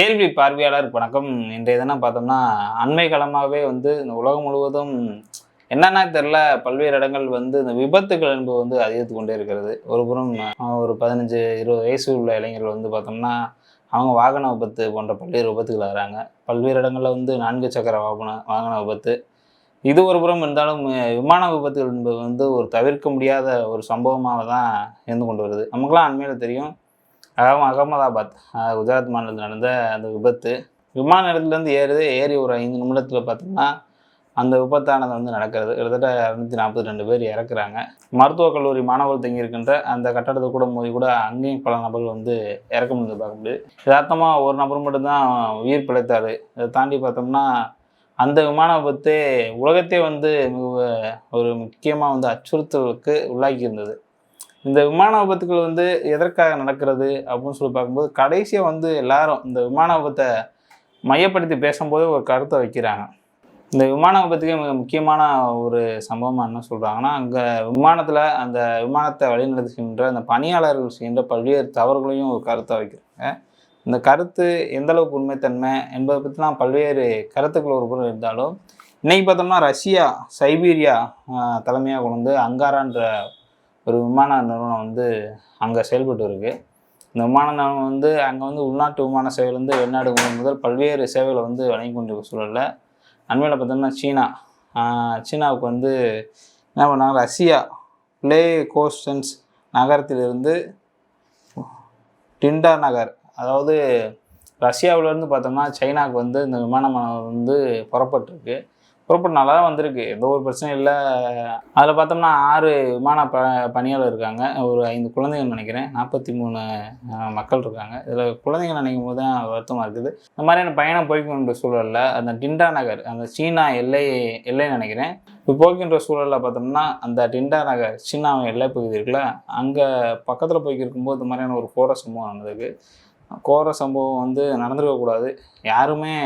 கேள்வி பார்வையாளர் வணக்கம். இன்றைய தினம் பார்த்தோம்னா அண்மை காலமாகவே வந்து இந்த உலகம் முழுவதும் என்னன்னா தெரில பல்வேறு இடங்கள் வந்து இந்த விபத்துகள் என்பது வந்து அதிகரித்து கொண்டே இருக்கிறது. ஒரு புறம் ஒரு பதினஞ்சு இருபது வயசு உள்ள இளைஞர்கள் வந்து பார்த்தோம்னா அவங்க வாகன விபத்து போன்ற பல்வேறு விபத்துகள் ஆகிறாங்க பல்வேறு இடங்களில் வந்து நான்கு சக்கர வாகன வாகன விபத்து. இது ஒரு புறம் இருந்தாலும் விமான விபத்துகள் என்பது வந்து ஒரு தவிர்க்க முடியாத ஒரு சம்பவமாக தான் இருந்து கொண்டு வருது. நமக்குலாம் அண்மையில் தெரியும் அகமதாபாத் குஜராத் மாநிலத்தில் நடந்த அந்த விபத்து. விமான நிலையத்துலேருந்து ஏறுது ஏறி ஒரு ஐந்து நிமிடத்தில் பார்த்தோம்னா அந்த விபத்தானது வந்து நடக்கிறது. கிட்டத்தட்ட இரநூத்தி நாற்பத்தி ரெண்டு பேர் இறக்குறாங்க. மருத்துவக் கல்லூரி மாணவர்கள் தங்கியிருக்கின்ற அந்த கட்டடத்தை கூட மோதி கூட அங்கேயும் பல நபர்கள் வந்து இறக்க முடிஞ்சு பார்க்க முடியுது. யதார்த்தமாக ஒரு நபர் மட்டும்தான் உயிர் பிழைத்தார். இதை தாண்டி பார்த்தோம்னா அந்த விமான விபத்து உலகத்தையே வந்து மிக ஒரு முக்கியமாக வந்து அச்சுறுத்தலுக்கு உள்ளாக்கி இருந்தது. இந்த விமான விபத்துகள் வந்து எதற்காக நடக்கிறது அப்படின்னு சொல்லி பார்க்கும்போது கடைசியாக வந்து எல்லாரும் இந்த விமான விபத்தை மையப்படுத்தி பேசும்போது ஒரு கருத்தை வைக்கிறாங்க. இந்த விமான விபத்துக்கு மிக முக்கியமான ஒரு சம்பவமாக என்ன சொல்கிறாங்கன்னா அங்கே விமானத்தில் அந்த விமானத்தை வழிநடத்துகின்ற அந்த பணியாளர்கள் செய்கின்ற பல்வேறு தவறுகளையும் ஒரு கருத்தை வைக்கிறாங்க. இந்த கருத்து எந்தளவுக்கு உண்மைத்தன்மை என்பதை பற்றிலாம் பல்வேறு கருத்துக்கள் ஒரு புறம் இருந்தாலும் இன்னைக்கு பார்த்தோம்னா ரஷ்யா சைபீரியா தலைமையாக கொண்டு வந்து அங்காரான்ற ஒரு விமான நிறுவனம் வந்து அங்கே செயல்பட்டு இருக்குது இந்த விமான நிறுவனம் வந்து அங்கே வந்து உள்நாட்டு விமான சேவையிலேருந்து வெளிநாடு முதல் முதல் பல்வேறு சேவைகளை வந்து வழங்கி கொண்டிருக்க சூழலில். அண்மையில் பார்த்தோம்னா சீனா. சீனாவுக்கு வந்து என்ன பண்ணாங்க? ரஷ்யா பிளே கோஸ்டன்ஸ் நகரத்திலிருந்து டிண்டா நகர் அதாவது ரஷ்யாவிலேருந்து பார்த்தோம்னா சைனாவுக்கு வந்து இந்த விமானம் வந்து புறப்பட்டிருக்கு. புறப்பட்டு நல்லா தான் வந்திருக்கு. எந்த ஒரு பிரச்சனையும் இல்லை. அதில் பார்த்தோம்னா ஆறு விமான ப பணியாளர் இருக்காங்க. ஒரு ஐந்து குழந்தைகள் நினைக்கிறேன். நாற்பத்தி மூணு மக்கள் இருக்காங்க. இதில் குழந்தைகள் நினைக்கும் போது தான் வருத்தமாக இருக்குது. இந்த மாதிரியான பயணம் போய்க்கின்ற சூழலில் அந்த டிண்டா நகர் அந்த சீனா எல்லை எல்லை நினைக்கிறேன். இப்போ போய்க்கின்ற சூழலில் பார்த்தோம்னா அந்த டிண்டா நகர் சீனா எல்லை பகுதி இருக்குல்ல அங்கே பக்கத்தில் போய்க்கிருக்கும்போது இந்த மாதிரியான ஒரு கோர சம்பவம் நடந்திருக்கு. கோர சம்பவம் வந்து நடந்திருக்கக்கூடாது. யாருமே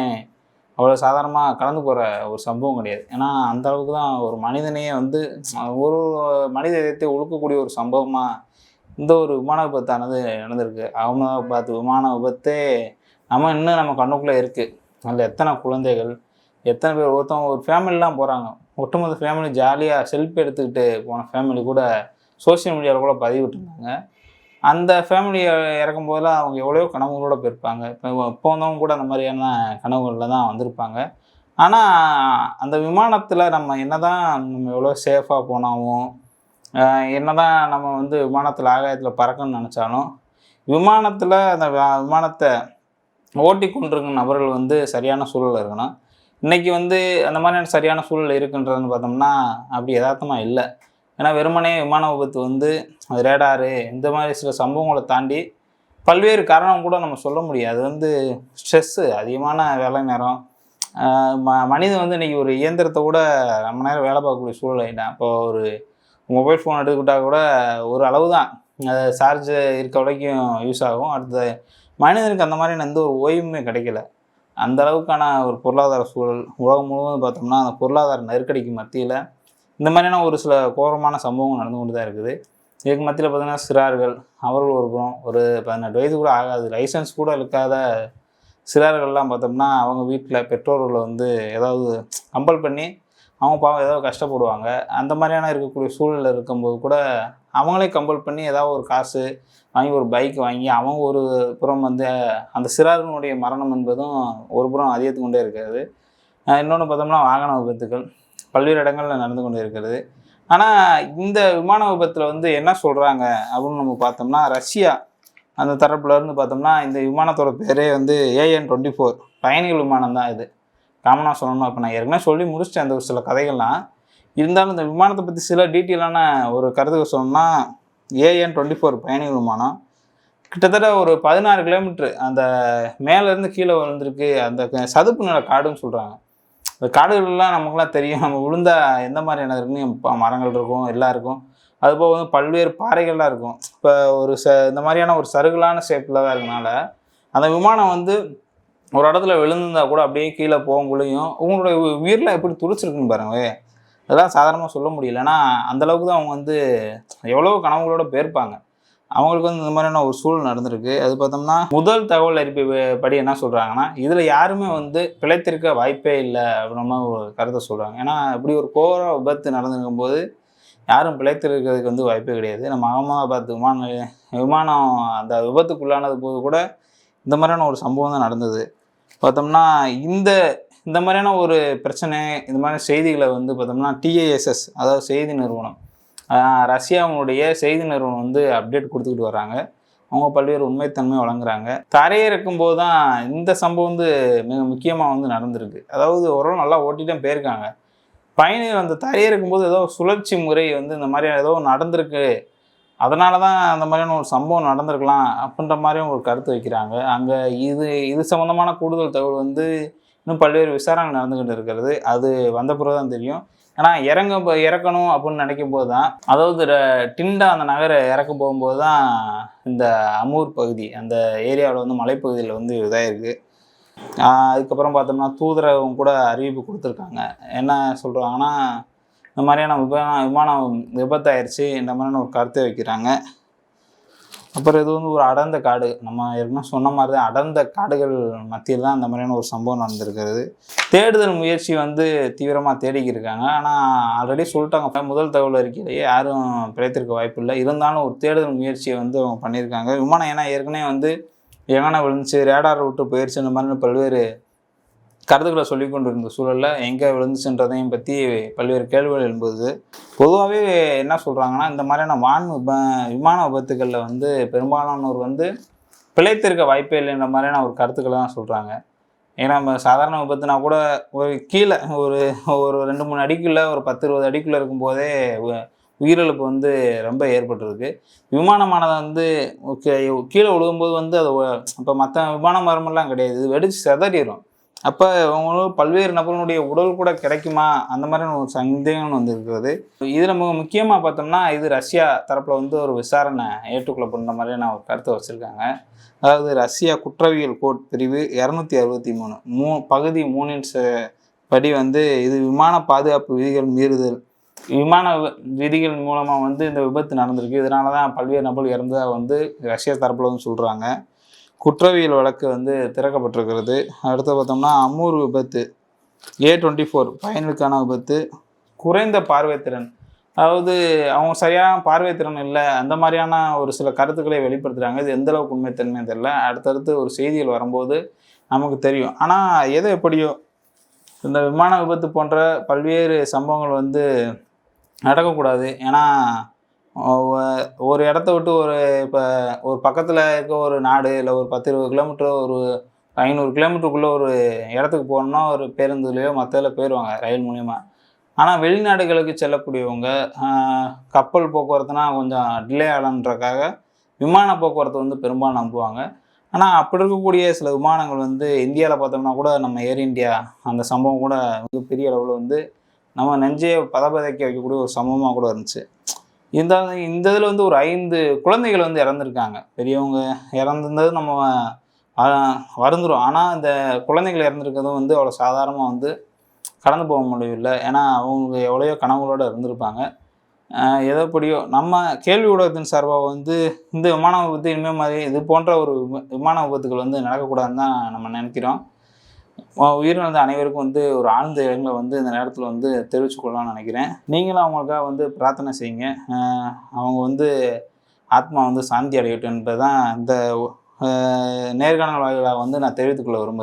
அவ்வளோ சாதாரணமாக கலந்து போகிற ஒரு சம்பவம் கிடையாது. ஏன்னா அந்த அளவுக்கு தான் ஒரு மனிதனையே வந்து ஒரு மனித இதயத்தை ஒழுக்கக்கூடிய ஒரு சம்பவமாக இந்த ஒரு விமான விபத்தானது நடந்திருக்கு. அகமதாபாத் விமான விபத்தே நம்ம இன்னும் நம்ம கண்ணுக்குள்ளே இருக்குது அதில் எத்தனை குழந்தைகள் எத்தனை பேர் ஒருத்தவங்க ஒரு ஃபேமிலிலாம் போகிறாங்க ஒட்டுமொத்த ஃபேமிலி ஜாலியாக செல்ஃபி எடுத்துக்கிட்டு போன ஃபேமிலி கூட சோஷியல் மீடியாவில் கூட பதிவிட்டுருந்தாங்க. அந்த ஃபேமிலி இறக்கும் போதெல்லாம் அவங்க எவ்வளோ கனவுகளோட போயிருப்பாங்க. இப்போ இப்போ வந்தவங்க கூட அந்த மாதிரியான கனவுகளில் தான் வந்திருப்பாங்க. ஆனால் அந்த விமானத்தில் நம்ம என்ன தான் நம்ம எவ்வளோ சேஃபாக போனாலும் என்ன தான் நம்ம வந்து விமானத்தில் ஆகாயத்தில் பறக்கணும்னு நினச்சாலும் விமானத்தில் அந்த விமானத்தை ஓட்டி கொண்டிருக்கும் நபர்கள் வந்து சரியான சூழலில் இருக்கணும். இன்றைக்கி வந்து அந்த மாதிரியான சரியான சூழல் இருக்குன்றதுன்னு பார்த்தோம்னா அப்படி யதார்த்தமாக இல்லை. ஏன்னா வெறுமனே விமான விபத்து வந்து அது ரேடாரு இந்த மாதிரி சில சம்பவங்களை தாண்டி பல்வேறு காரணம் கூட நம்ம சொல்ல முடியாது. அது வந்து ஸ்ட்ரெஸ்ஸு அதிகமான வேலை நேரம். ம மனிதன் வந்து இன்றைக்கி ஒரு இயந்திரத்தை கூட ரொம்ப நேரம் வேலை பார்க்கக்கூடிய சூழல் ஆகிட்டான் இப்போ ஒரு மொபைல் ஃபோன் எடுத்துக்கிட்டால் கூட ஒரு அளவு தான். அது சார்ஜ் இருக்க வரைக்கும் யூஸ் ஆகும். அடுத்து மனிதனுக்கு அந்த மாதிரியான எந்த ஒரு ஓய்வுமே கிடைக்கல. அந்த அளவுக்கான ஒரு பொருளாதார சூழல். உலகம் முழுவதும் பார்த்தோம்னா அந்த பொருளாதார நெருக்கடிக்கு மத்தியில் இந்த மாதிரியான ஒரு சில கோரமான சம்பவங்கள் நடந்து கொண்டு தான் இருக்குது. இதுக்கு மத்தியில் பார்த்தீங்கன்னா சிறார்கள் அவர்கள் ஒரு புறம் ஒரு பதினெட்டு வயது கூட ஆகாது. லைசன்ஸ் கூட இருக்காத சிறார்கள்லாம் பார்த்தோம்னா அவங்க வீட்டில் பெற்றோர்களை வந்து ஏதாவது கம்பல் பண்ணி அவங்க பாவம் ஏதாவது கஷ்டப்படுவாங்க. அந்த மாதிரியான இருக்கக்கூடிய சூழலில் இருக்கும்போது கூட அவங்களே கம்பல் பண்ணி ஏதாவது ஒரு காசு வாங்கி ஒரு பைக் வாங்கி அவங்க ஒரு புறம் வந்து அந்த சிறார்களுடைய மரணம் என்பதும் ஒரு புறம் அதிகத்து கொண்டே இருக்கிறது. இன்னொன்று பார்த்தோம்னா வாகன விபத்துக்கள். பல்வேறு இடங்களில் நடந்து கொண்டு இருக்கிறது. ஆனால் இந்த விமான விபத்தில் வந்து என்ன சொல்கிறாங்க அப்படின்னு நம்ம பார்த்தோம்னா ரஷ்யா அந்த தரப்புல இருந்து பார்த்தோம்னா இந்த விமானத்தோட பேரே வந்து ஏஎன் டுவெண்ட்டி ஃபோர் பயணிகள் விமானம் தான் இது. காமனாக சொல்லணும் இப்போ நான் ஏற்கனவே சொல்லி முடிச்சிட்டேன் அந்த ஒரு சில கதைகள்லாம். இருந்தாலும் இந்த விமானத்தை பற்றி சில டீட்டெயிலான ஒரு கருத்துக்கு சொல்லணும்னா ஏஎன் டுவெண்ட்டி ஃபோர் பயணிகள் விமானம். கிட்டத்தட்ட ஒரு பதினாறு கிலோமீட்ரு அந்த மேலேருந்து கீழே விழுந்திருக்கு. அந்த க- சதுப்பு நில காடுன்னு சொல்கிறாங்க இந்த காடுகள்லாம் நமக்குலாம் தெரியும். நம்ம விழுந்தா எந்த மாதிரியான இருக்குன்னு மரங்கள் இருக்கும் எல்லாம் இருக்கும். அதுபோக வந்து பல்வேறு பாறைகள்லாம் இருக்கும். இப்போ ஒரு ச இந்த மாதிரியான ஒரு சருகலான ஷேப்பில் தான் இருக்கனால அந்த விமானம் வந்து ஒரு இடத்துல விழுந்திருந்தா கூட அப்படியே கீழே போகும்போலையும் உங்களுடைய உயிரில் எப்படி துடிச்சிருக்குன்னு பாருங்க அதெல்லாம் சாதாரணமாக சொல்ல முடியல. ஏன்னா அந்தளவுக்கு தான் அவங்க வந்து எவ்வளோ கனவுகளோட போயிருப்பாங்க அவங்களுக்கு வந்து இந்த மாதிரியான ஒரு சூழல் நடந்திருக்கு. அது பார்த்தோம்னா முதல் தகவல் அறிப்பு படி என்ன சொல்கிறாங்கன்னா இதில் யாருமே வந்து பிழைத்திருக்க வாய்ப்பே இல்லை அப்படின்ற ஒரு கருத்தை சொல்கிறாங்க ஏன்னா இப்படி ஒரு கோர விபத்து நடந்திருக்கும் போது யாரும் பிழைத்திருக்கிறதுக்கு வந்து வாய்ப்பே கிடையாது. நம்ம அகமதாபாத் விமான விமானம் அந்த விபத்துக்குள்ளானது போது கூட இந்த மாதிரியான ஒரு சம்பவம் தான் நடந்தது. பார்த்தோம்னா இந்த இந்த மாதிரியான ஒரு பிரச்சனை இந்த மாதிரி செய்திகளை வந்து பார்த்தோம்னா டிஏஎஸ்எஸ் அதாவது செய்தி நிறுவனம் ரஷ்யாவுடைய செய்தி நிறுவனம் வந்து அப்டேட் கொடுத்துக்கிட்டு வராங்க அவங்க பல்வேறு உண்மைத்தன்மை வழங்குறாங்க. தரையிறக்கும் போது தான் இந்த சம்பவம் வந்து மிக முக்கியமாக வந்து நடந்திருக்கு. அதாவது ஓரளவு நல்லா ஓட்டிகிட்டே போயிருக்காங்க. பயணிகள் அந்த தரையிறக்கும் போது ஏதோ சுழற்சி முறை வந்து இந்த மாதிரி ஏதோ நடந்திருக்கு. அதனால தான் அந்த மாதிரியான ஒரு சம்பவம் நடந்திருக்கலாம் அப்படின்ற மாதிரியும் ஒரு கருத்து வைக்கிறாங்க. அங்கே இது இது சம்மந்தமான கூடுதல் தகவல் வந்து இன்னும் பல்வேறு விசாரணை நடந்துக்கிட்டு இருக்கிறது. அது வந்த பிறகு தான் தெரியும். ஆனால் இறங்க போ- இறக்கணும் அப்படின்னு நினைக்கும் போது தான் அதாவது ர- டிண்டா அந்த நகரை இறக்க போகும்போது தான் இந்த அமூர் பகுதி அந்த ஏரியாவில் வந்து மலைப்பகுதியில் வந்து இதாக இருக்குது அதுக்கப்புறம் பார்த்தோம்னா தூதரகம் கூட அறிவிப்பு கொடுத்துருக்காங்க. என்ன சொல்கிறாங்கன்னா இந்த மாதிரியான விமானம் விமானம் விபத்தாயிருச்சு இந்த மாதிரியான ஒரு கருத்தை வைக்கிறாங்க. அப்புறம் இது வந்து ஒரு அடர்ந்த காடு. நம்ம ஏற்கனவே சொன்ன மாதிரி தான் அடர்ந்த காடுகள் மத்தியில் தான் அந்த மாதிரியான ஒரு சம்பவம் நடந்திருக்கிறது. தேடுதல் முயற்சி வந்து தீவிரமாக தேடிக்கிட்டு இருக்காங்க. ஆனால் ஆல்ரெடி சொல்லிட்டாங்க. முதல் தகவல் அறிக்கையிலேயே யாரும் பிழைத்திருக்க வாய்ப்பு இல்லை. இருந்தாலும் ஒரு தேடுதல் முயற்சியை வந்து அவங்க பண்ணியிருக்காங்க. விமானம் ஏன்னா ஏற்கனவே வந்து எங்கன்னா விழுந்துச்சு ரேடார் விட்டு போயிடுச்சு இந்த மாதிரி பல்வேறு கருத்துக்களை சொல்லி கொண்டிருந்த சூழலில் எங்கே விழுந்துச்சுன்றதையும் பற்றி பல்வேறு கேள்விகள் எழும்புது. பொதுவாகவே என்ன சொல்கிறாங்கன்னா இந்த மாதிரியான வான் விப விமான விபத்துகளில் வந்து பெரும்பாலானோர் வந்து பிழைத்திருக்க வாய்ப்பே இல்லைன்ற மாதிரியான ஒரு கருத்துக்களை தான் சொல்கிறாங்க ஏன்னா நம்ம சாதாரண விபத்துனா கூட ஒரு கீழே ஒரு ஒரு ரெண்டு மூணு அடிக்குள்ளே ஒரு பத்து இருபது அடிக்குள்ளே இருக்கும்போதே உ- உயிரிழப்பு வந்து ரொம்ப ஏற்பட்டிருக்கு. விமானமானது வந்து கீ- கீழே விழுகும்போது வந்து அது இப்போ மற்ற விமான மரமெல்லாம் கிடையாது. இது வெடிச்சு செதறிடும் அப்போ அவங்களும் பல்வேறு நபர்களுடைய உடல் கூட கிடைக்குமா? அந்த மாதிரியான ஒரு சந்தேகம் வந்து இருக்கிறது இதில் மிக முக்கியமாக பார்த்தோம்னா இது ரஷ்யா தரப்பில் வந்து ஒரு விசாரணை ஏற்றுக்கொள்ளப்படுற மாதிரியான ஒரு கருத்தை வச்சுருக்காங்க. அதாவது ரஷ்யா குற்றவியல் கோட் பிரிவு இரநூத்தி அறுபத்தி மூணு. மூ பகுதி மூணின் ச- படி வந்து இது விமான பாதுகாப்பு விதிகள் மீறுதல். விமான வி- விதிகள் மூலமாக வந்து இந்த விபத்து நடந்திருக்கு. இதனால தான் பல்வேறு நபர்கள் இறந்ததாக வந்து ரஷ்யா தரப்பில் வந்து சொல்கிறாங்க குற்றவியல் வழக்கு வந்து திறக்கப்பட்டிருக்கிறது. அடுத்து பார்த்தோம்னா அமூர் விபத்து ஏ டுவெண்ட்டி ஃபோர் பயனுக்கான விபத்து குறைந்த பார்வைத்திறன் அதாவது அவங்க சரியான பார்வைத்திறன் இல்லை அந்த மாதிரியான ஒரு சில கருத்துக்களை வெளிப்படுத்துகிறாங்க இது எந்த அளவுக்கு உண்மைத்தன்மை தெரியல. அடுத்தடுத்து ஒரு செய்திகள் வரும்போது நமக்கு தெரியும். ஆனால் எது எப்படியோ இந்த விமான விபத்து போன்ற பல்வேறு சம்பவங்கள் வந்து நடக்கக்கூடாது. ஏன்னா ஒரு இடத்த விட்டு ஒரு இப்போ ஒரு பக்கத்தில் இருக்க ஒரு நாடு இல்லை ஒரு பத்து இருபது கிலோமீட்டர் ஒரு ஐநூறு கிலோமீட்டருக்குள்ளே ஒரு இடத்துக்கு போகணும்னா ஒரு பேருந்துலையோ மற்றதில் போயிடுவாங்க ரயில் மூலிமா ஆனால் வெளிநாடுகளுக்கு செல்லக்கூடியவங்க கப்பல் போக்குவரத்துனா கொஞ்சம் டிலே ஆகலன்றக்காக விமான போக்குவரத்து வந்து பெரும்பாலும் நம்புவாங்க. ஆனால் அப்படி இருக்கக்கூடிய சில விமானங்கள் வந்து இந்தியாவில் பார்த்தோம்னா கூட நம்ம ஏர் இந்தியா அந்த சம்பவம் கூட மிகப்பெரிய அளவில் வந்து நம்ம நெஞ்சையை பதபதைக்க வைக்கக்கூடிய ஒரு சம்பவமாக கூட இருந்துச்சு. இந்த இந்த இதில் வந்து ஒரு ஐந்து குழந்தைகள் வந்து இறந்துருக்காங்க. பெரியவங்க இறந்துருந்தது நம்ம வருந்துடும் ஆனால் இந்த குழந்தைகள் இறந்துருக்கிறதும் வந்து அவ்வளோ சாதாரணமாக வந்து கடந்து போக முடியல ஏன்னா அவங்க எவ்வளையோ கனவுகளோடு இருந்திருப்பாங்க. எதைப்படியோ எதப்படியோ நம்ம கேள்வி ஊடகத்தின் சார்பாக வந்து இந்த விமான விபத்து இனிமேல் மாதிரி இது போன்ற ஒரு விம- விமான விபத்துகள் வந்து நடக்கக்கூடாதுன்னு தான் நம்ம நினைக்கிறோம். உயிரிழந்த அனைவருக்கும் வந்து ஒரு ஆழ்ந்த இடங்களை வந்து இந்த நேரத்தில் வந்து தெரிவிச்சுக் கொள்ளலாம்னு நினைக்கிறேன். நீங்களும் அவங்களுக்காக வந்து பிரார்த்தனை செய்யுங்க. அவங்க வந்து ஆத்மா வந்து சாந்தி அடையட்டும் என்பதுதான் இந்த நேர்காணல் வாயிலாக வந்து நான் தெரிவித்துக்கொள்ள விரும்புகிறேன்